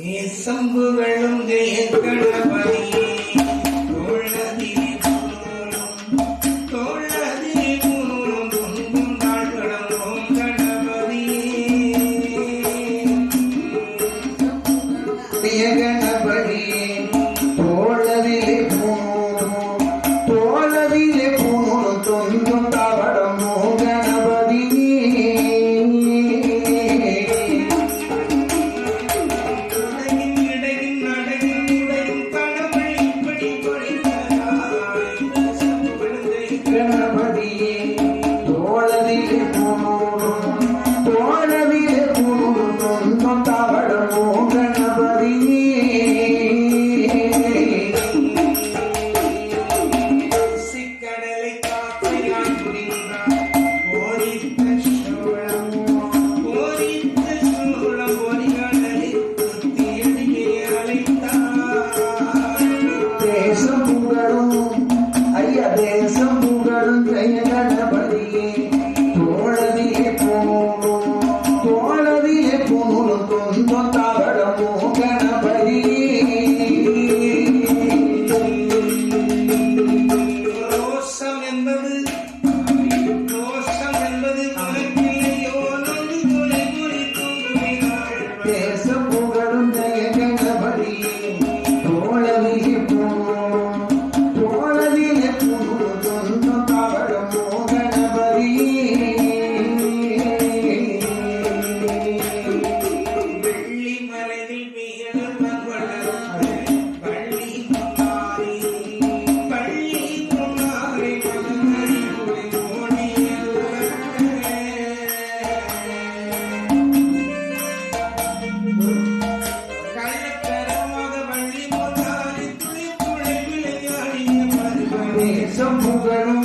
தேசம் புகழும் தேக்கணபதியே governo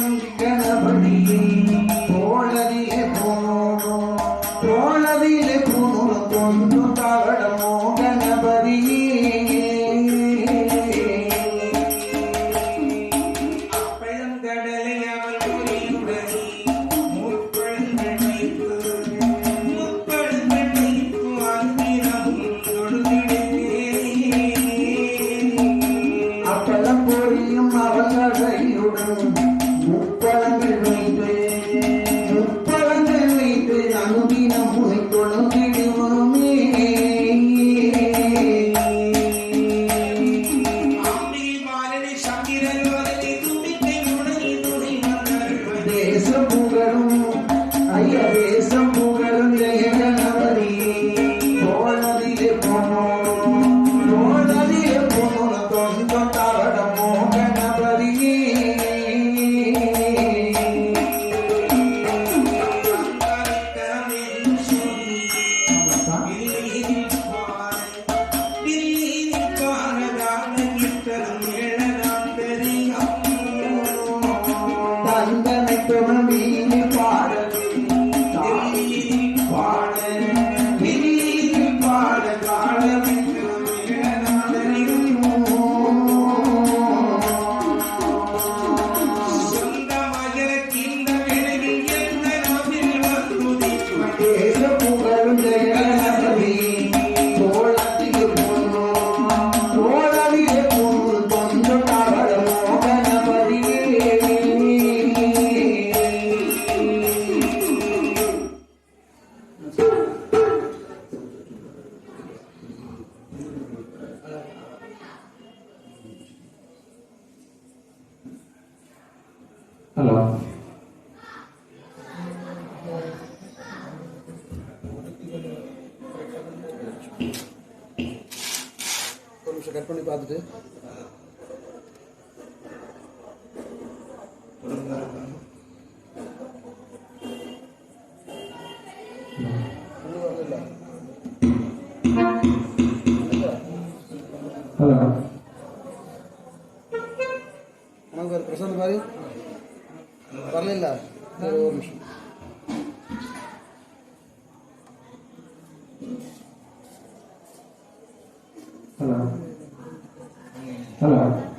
cut பண்ணி பார்த்துட்டு. ஹலோ. வணக்கம் பிரசாந்த் மாதிரி. வரல ஒரு நிமிஷம். ஹலோ. 当然。